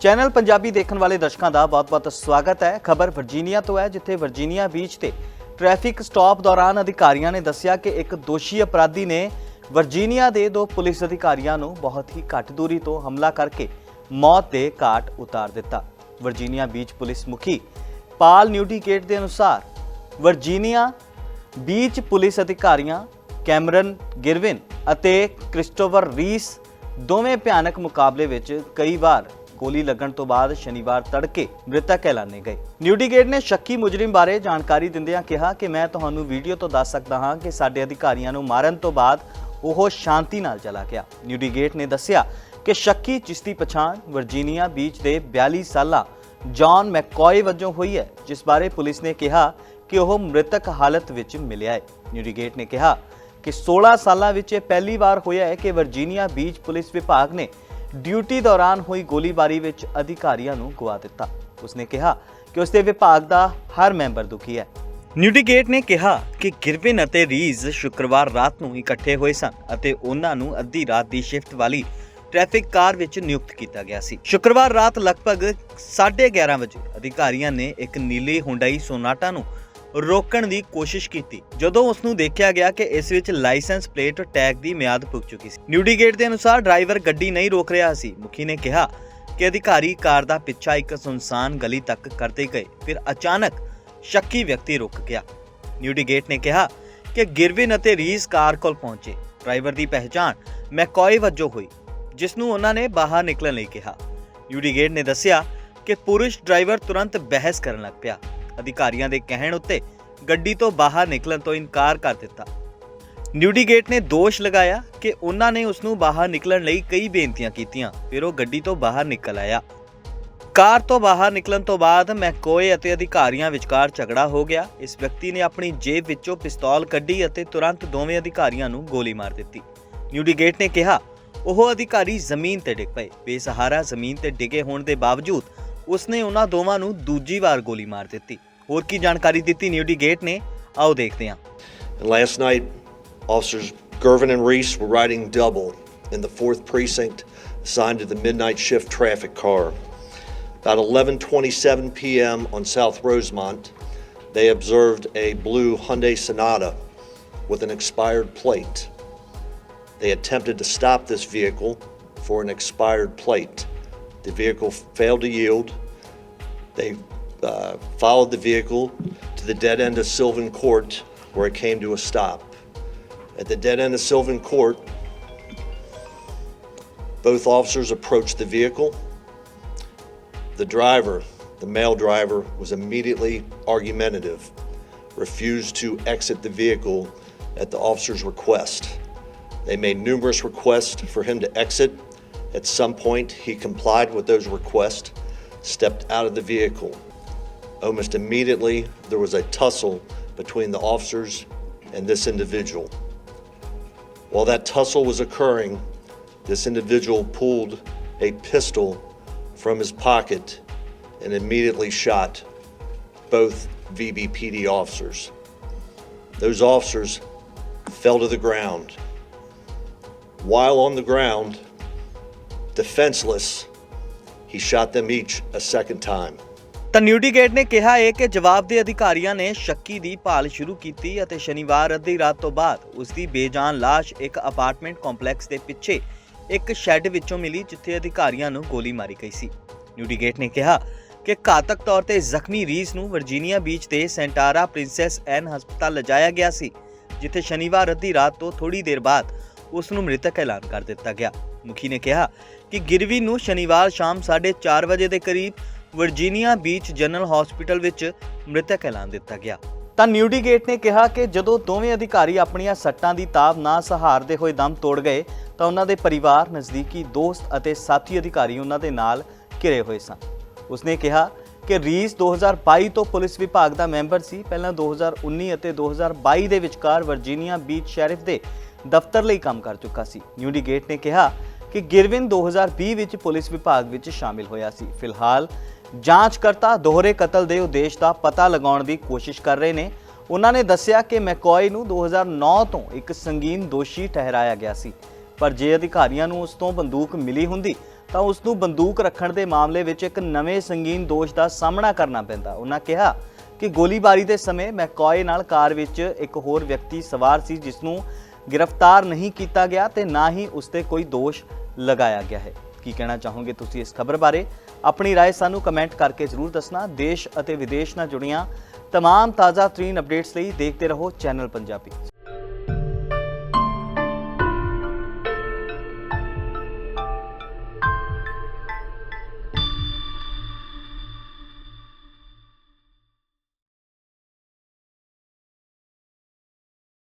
Channel Punjabi ਦੇਖਣ ਵਾਲੇ ਦਰਸ਼ਕਾਂ ਦਾ ਬਹੁਤ-ਬਹੁਤ ਸਵਾਗਤ ਹੈ। ਖਬਰ ਵਰਜੀਨੀਆ ਤੋਂ ਹੈ, ਜਿੱਥੇ ਵਰਜੀਨੀਆ ਬੀਚ ਤੇ ਟ੍ਰੈਫਿਕ ਸਟਾਪ ਦੌਰਾਨ ਅਧਿਕਾਰੀਆਂ ਨੇ ਦੱਸਿਆ ਕਿ ਇੱਕ ਦੋਸ਼ੀ ਅਪਰਾਧੀ ਨੇ ਵਰਜੀਨੀਆ ਦੇ ਦੋ ਪੁਲਿਸ ਅਧਿਕਾਰੀਆਂ ਨੂੰ ਬਹੁਤ ਹੀ ਘੱਟ ਦੂਰੀ ਤੋਂ ਹਮਲਾ ਕਰਕੇ ਮੌਤ ਦੇ ਘਾਟ ਉਤਾਰ ਦਿੱਤਾ। ਵਰਜੀਨੀਆ ਬੀਚ ਪੁਲਿਸ ਮੁਖੀ ਪਾਲ ਨਿਊਟੀਕੇਟ ਦੇ ਅਨੁਸਾਰ ਵਰਜੀਨੀਆ ਬੀਚ ਪੁਲਿਸ ਅਧਿਕਾਰੀਆਂ ਕੈਮਰਨ ਗਿਰਵਿਨ ਅਤੇ ਕ੍ਰਿਸਟੋਫਰ ਰੀਸ ਦੋਵੇਂ ਭਿਆਨਕ ਮੁਕਾਬਲੇ ਵਿੱਚ ਕਈ ਵਾਰ ਗੋਲੀ ਲੱਗਣ ਤੋਂ ਬਾਅਦ ਸ਼ਨੀਵਾਰ ਤੜਕੇ ਮ੍ਰਿਤਕ ਐਲਾਨੇ ਗਏ। ਨਿਊਡੀਗੇਟ ਨੇ ਸ਼ੱਕੀ ਮੁਜਰਮ ਬਾਰੇ ਜਾਣਕਾਰੀ ਦਿੰਦਿਆਂ ਕਿਹਾ ਕਿ ਮੈਂ ਤੁਹਾਨੂੰ ਵੀਡੀਓ ਤੋਂ ਦੱਸ ਸਕਦਾ ਹਾਂ ਕਿ ਸਾਡੇ ਅਧਿਕਾਰੀਆਂ ਨੂੰ ਮਾਰਨ ਤੋਂ ਬਾਅਦ ਉਹ ਸ਼ਾਂਤੀ ਨਾਲ ਚਲਾ ਗਿਆ। ਨਿਊਡੀਗੇਟ ਨੇ ਦੱਸਿਆ ਕਿ ਸ਼ੱਕੀ ਜਿਸ ਦੀ ਪਛਾਣ ਵਰਜੀਨੀਆ ਬੀਚ ਦੇ 42 ਸਾਲਾ ਜੌਨ ਮੈਕਕੋਏ ਵਜੋਂ ਹੋਈ ਹੈ, ਜਿਸ ਬਾਰੇ ਪੁਲਿਸ ਨੇ ਕਿਹਾ ਕਿ ਉਹ ਮ੍ਰਿਤਕ ਹਾਲਤ ਵਿੱਚ ਮਿਲਿਆ ਹੈ। ਨਿਊਡੀਗੇਟ ਨੇ ਕਿਹਾ ਕਿ 16 ਸਾਲਾਂ ਵਿੱਚ ਇਹ ਪਹਿਲੀ ਵਾਰ ਹੋਇਆ ਹੈ ਕਿ ਵਰਜੀਨੀਆ ਬੀਚ ਪੁਲਿਸ ਵਿਭਾਗ ਨੇ ਡਿਊਟੀ ਦੌਰਾਨ ਹੋਈ ਗੋਲੀਬਾਰੀ ਵਿੱਚ ਅਧਿਕਾਰੀਆਂ ਨੂੰ ਗਵਾ ਦਿੱਤਾ। ਉਸਨੇ ਕਿਹਾ ਕਿ ਉਸਦੇ ਵਿਭਾਗ ਦਾ ਹਰ ਮੈਂਬਰ ਦੁਖੀ ਹੈ। ਨਿਊਡੀਗੇਟ ਨੇ ਕਿਹਾ ਕਿ ਗਿਰਵਿਨ ਅਤੇ ਰੀਜ਼ ਸ਼ੁੱਕਰਵਾਰ ਰਾਤ ਨੂੰ ਇਕੱਠੇ ਹੋਏ ਸਨ ਅਤੇ ਉਹਨਾਂ ਨੂੰ ਅੱਧੀ ਰਾਤ ਦੀ ਸ਼ਿਫਟ ਵਾਲੀ ਟ੍ਰੈਫਿਕ ਕਾਰ ਵਿੱਚ ਨਿਯੁਕਤ ਕੀਤਾ ਗਿਆ ਸੀ। ਸ਼ੁੱਕਰਵਾਰ ਰਾਤ ਲਗਭਗ 11:30 ਵਜੇ ਅਧਿਕਾਰੀਆਂ ਨੇ ਇੱਕ ਨੀਲੇ ਹੁੰਡਈ ਸੋਨਾਟਾ ਨੂੰ ਰੋਕਣ ਦੀ ਕੋਸ਼ਿਸ਼ ਕੀਤੀ, ਜਦੋਂ ਉਸ ਨੂੰ ਦੇਖਿਆ ਗਿਆ ਕਿ ਇਸ ਵਿੱਚ ਲਾਇਸੈਂਸ ਪਲੇਟ ਟੈਗ ਦੀ ਮਿਆਦ ਪੁੱਗ ਚੁੱਕੀ ਸੀ। ਨਿਊਡੀਗੇਟ ਦੇ ਅਨੁਸਾਰ ਡਰਾਈਵਰ ਗੱਡੀ ਨਹੀਂ ਰੋਕ ਰਿਹਾ ਸੀ। ਮੁਖੀ ਨੇ ਕਿਹਾ ਕਿ ਅਧਿਕਾਰੀ ਕਾਰ ਦਾ ਪਿੱਛਾ ਇੱਕ ਸੁਨਸਾਨ ਗਲੀ ਤੱਕ ਕਰਦੇ ਗਏ, ਫਿਰ ਅਚਾਨਕ ਸ਼ੱਕੀ ਵਿਅਕਤੀ ਰੁਕ ਗਿਆ। ਨਿਊਡੀਗੇਟ ਨੇ ਕਿਹਾ ਕਿ ਗਿਰਵਿਨ ਅਤੇ ਰੀਸ ਕਾਰ ਕੋਲ ਪਹੁੰਚੇ। ਡਰਾਈਵਰ ਦੀ ਪਹਿਚਾਣ ਮੈਕੋਏ ਵਜੋਂ ਹੋਈ ਜਿਸ ਨੂੰ ਉਹਨਾਂ ਨੇ ਬਾਹਰ ਨਿਕਲਣ ਲਈ ਕਿਹਾ। ਨਿਊਡੀਗੇਟ ਨੇ ਦੱਸਿਆ ਕਿ ਪੁਰਸ਼ ਡਰਾਈਵਰ ਤੁਰੰਤ ਬਹਿਸ ਕਰਨ ਲੱਗ ਪਿਆ। ਅਧਿਕਾਰੀਆਂ ਦੇ ਕਹਿਣ ਉੱਤੇ ਗੱਡੀ ਤੋਂ ਬਾਹਰ ਨਿਕਲਣ ਤੋਂ ਇਨਕਾਰ ਕਰ ਦਿੱਤਾ। ਨਿਊਡੀਗੇਟ ਨੇ ਦੋਸ਼ ਲਗਾਇਆ ਕਿ ਉਹਨਾਂ ਨੇ ਉਸ ਨੂੰ ਬਾਹਰ ਨਿਕਲਣ ਲਈ ਕਈ ਬੇਨਤੀਆਂ ਕੀਤੀਆਂ, ਫਿਰ ਉਹ ਗੱਡੀ ਤੋਂ ਬਾਹਰ ਨਿਕਲ ਆਇਆ। ਕਾਰ ਤੋਂ ਬਾਹਰ ਨਿਕਲਣ ਤੋਂ ਬਾਅਦ ਮੈਕੋਏ ਅਤੇ ਅਧਿਕਾਰੀਆਂ ਵਿਚਕਾਰ ਝਗੜਾ ਹੋ ਗਿਆ। ਇਸ ਵਿਅਕਤੀ ਨੇ ਆਪਣੀ ਜੇਬ ਵਿੱਚੋਂ ਪਿਸਤੌਲ ਕੱਢੀ ਅਤੇ ਤੁਰੰਤ ਦੋਵੇਂ ਅਧਿਕਾਰੀਆਂ ਨੂੰ ਗੋਲੀ ਮਾਰ ਦਿੱਤੀ। ਨਿਊਡੀਗੇਟ ਨੇ ਕਿਹਾ, ਉਹ ਅਧਿਕਾਰੀ ਜ਼ਮੀਨ ਤੇ ਡਿੱਗ ਪਏ। ਬੇਸਹਾਰਾ ਜ਼ਮੀਨ ਤੇ ਡਿੱਗੇ ਹੋਣ ਦੇ ਬਾਵਜੂਦ ਉਸਨੇ ਉਹਨਾਂ ਦੋਵਾਂ ਨੂੰ ਦੂਜੀ ਵਾਰ ਗੋਲੀ ਮਾਰ ਦਿੱਤੀ ਹੋਰ ਕੀ ਜਾਣਕਾਰੀ ਦਿੱਤੀ ਨਿਊਡੀਗੇਟ ਨੇ ਆਓ ਦੇਖਦੇ ਹਾਂ And last night, officers Gervin and Reese were riding double in the 4th precinct assigned to the midnight shift traffic car. About 11:27 p.m. on South Rosemont, they observed a blue Hyundai Sonata with an expired plate. They attempted to stop this vehicle for an expired plate. The vehicle failed to yield. They uh, followed the vehicle to the dead end of Sylvan Court where it came to a stop. At the dead end of Sylvan Court, both officers approached the vehicle. The driver, the male driver, was immediately argumentative, refused to exit the vehicle at the officer's request. They made numerous requests for him to exit. At some point, he complied with those requests, stepped out of the vehicle. Almost immediately, there was a tussle between the officers and this individual. While that tussle was occurring, this individual pulled a pistol from his pocket and immediately shot both VBPD officers. Those officers fell to the ground. While on the ground, defenseless, he shot them each a second time. ਤਾਂ ਨਿਊਡੀਗੇਟ ਨੇ ਕਿਹਾ ਹੈ ਕਿ ਜਵਾਬ ਦੇ ਅਧਿਕਾਰੀਆਂ ਨੇ ਸ਼ੱਕੀ ਦੀ ਭਾਲ ਸ਼ੁਰੂ ਕੀਤੀ ਅਤੇ ਸ਼ਨੀਵਾਰ ਅੱਧੀ ਰਾਤ ਤੋਂ ਬਾਅਦ ਉਸ ਦੀ ਬੇਜਾਨ ਲਾਸ਼ ਇੱਕ ਅਪਾਰਟਮੈਂਟ ਕੰਪਲੈਕਸ ਦੇ ਪਿੱਛੇ ਇੱਕ ਸ਼ੈੱਡ ਵਿੱਚੋਂ ਮਿਲੀ ਜਿੱਥੇ ਅਧਿਕਾਰੀਆਂ ਨੂੰ ਗੋਲੀ ਮਾਰੀ ਗਈ ਸੀ। ਨਿਊਡੀਗੇਟ ਨੇ ਕਿਹਾ ਕਿ ਘਾਤਕ ਤੌਰ ਤੇ ਜ਼ਖਮੀ ਰੀਸ ਨੂੰ ਵਰਜੀਨੀਆ ਬੀਚ ਦੇ ਸੈਂਟਾਰਾ ਪ੍ਰਿੰਸੈਸ ਐਨ ਹਸਪਤਾਲ ਲਿਜਾਇਆ ਗਿਆ ਸੀ ਜਿੱਥੇ ਸ਼ਨੀਵਾਰ ਅੱਧੀ ਰਾਤ ਤੋਂ ਥੋੜੀ ਦੇਰ ਬਾਅਦ ਉਸ ਨੂੰ ਮ੍ਰਿਤਕ ਐਲਾਨ ਕਰ ਦਿੱਤਾ ਗਿਆ। ਮੁਖੀ ਨੇ ਕਿਹਾ ਕਿ ਗਿਰਵੀ ਨੂੰ ਸ਼ਨੀਵਾਰ ਸ਼ਾਮ 4:30 ਵਜੇ ਦੇ ਕਰੀਬ ਵਰਜੀਨੀਆ ਬੀਚ ਜਨਰਲ ਹਸਪੀਟਲ ਵਿੱਚ ਮ੍ਰਿਤਕ ਐਲਾਨ ਦਿੱਤਾ ਗਿਆ। ਤਾਂ ਨਿਊਡੀਗੇਟ ਨੇ ਕਿਹਾ ਕਿ ਜਦੋਂ ਦੋਵੇਂ ਅਧਿਕਾਰੀ ਆਪਣੀਆਂ ਸੱਟਾਂ ਦੀ ਤਾਬ ਨਾ ਸਹਾਰਦੇ ਹੋਏ ਦਮ ਤੋੜ ਗਏ, ਤਾਂ ਉਹਨਾਂ ਦੇ ਪਰਿਵਾਰ, ਨਜ਼ਦੀਕੀ ਦੋਸਤ ਅਤੇ ਸਾਥੀ ਅਧਿਕਾਰੀ ਉਹਨਾਂ ਦੇ ਨਾਲ ਘਿਰੇ ਹੋਏ ਸਨ। ਉਸਨੇ ਕਿਹਾ ਕਿ ਰੀਸ 2022 ਤੋਂ ਪੁਲਿਸ ਵਿਭਾਗ ਦਾ ਮੈਂਬਰ ਸੀ। ਪਹਿਲਾਂ 2019 ਅਤੇ 2022 ਦੇ ਵਿਚਕਾਰ ਵਰਜੀਨੀਆ ਬੀਚ ਸ਼ੈਰਿਫ ਦੇ ਦਫ਼ਤਰ ਲਈ ਕੰਮ ਕਰ ਚੁੱਕਾ ਸੀ। ਨਿਊਡੀਗੇਟ ਨੇ ਕਿਹਾ ਕਿ ਗਿਰਵਿਨ 2020 ਵਿੱਚ ਪੁਲਿਸ ਵਿਭਾਗ ਵਿੱਚ ਸ਼ਾਮਿਲ ਹੋਇਆ ਸੀ। ਫਿਲਹਾਲ, ਜਾਂਚਕਰਤਾ ਦੋਹਰੇ ਕਤਲ ਦੇ ਉਦੇਸ਼ ਦਾ ਪਤਾ ਲਗਾਉਣ ਦੀ ਕੋਸ਼ਿਸ਼ ਕਰ ਰਹੇ ਨੇ। ਉਹਨਾਂ ਨੇ ਦੱਸਿਆ ਕਿ ਮੈਕੋਏ ਨੂੰ 2009 ਤੋਂ ਇੱਕ ਸੰਗੀਨ ਦੋਸ਼ੀ ਠਹਿਰਾਇਆ ਗਿਆ ਸੀ। ਪਰ ਜੇ ਅਧਿਕਾਰੀਆਂ ਨੂੰ ਉਸ ਤੋਂ ਬੰਦੂਕ ਮਿਲੀ ਹੁੰਦੀ, ਤਾਂ ਉਸ ਨੂੰ ਬੰਦੂਕ ਰੱਖਣ ਦੇ ਮਾਮਲੇ ਵਿੱਚ ਇੱਕ ਨਵੇਂ ਸੰਗੀਨ ਦੋਸ਼ ਦਾ ਸਾਹਮਣਾ ਕਰਨਾ ਪੈਂਦਾ। ਉਹਨਾਂ ਕਿਹਾ ਕਿ ਗੋਲੀਬਾਰੀ ਦੇ ਸਮੇਂ ਮੈਕੋਏ ਨਾਲ ਕਾਰ ਵਿੱਚ ਇੱਕ ਹੋਰ ਵਿਅਕਤੀ ਸਵਾਰ ਸੀ, ਜਿਸ ਨੂੰ ਗ੍ਰਿਫਤਾਰ ਨਹੀਂ ਕੀਤਾ ਗਿਆ ਤੇ ਨਾ ਹੀ ਉਸ ਤੇ ਕੋਈ ਦੋਸ਼ ਲਗਾਇਆ ਗਿਆ ਹੈ ਕੀ ਕਹਿਣਾ ਚਾਹੋਗੇ ਤੁਸੀਂ ਇਸ ਖਬਰ ਬਾਰੇ ਆਪਣੀ رائے ਸਾਨੂੰ ਕਮੈਂਟ ਕਰਕੇ ਜ਼ਰੂਰ ਦੱਸਣਾ ਦੇਸ਼ ਅਤੇ ਵਿਦੇਸ਼ ਨਾਲ ਜੁੜੀਆਂ तमाम ਤਾਜ਼ਾ ਤਰੀਨ ਅਪਡੇਟਸ ਲਈ ਦੇਖਦੇ ਰਹੋ ਚੈਨਲ ਪੰਜਾਬੀ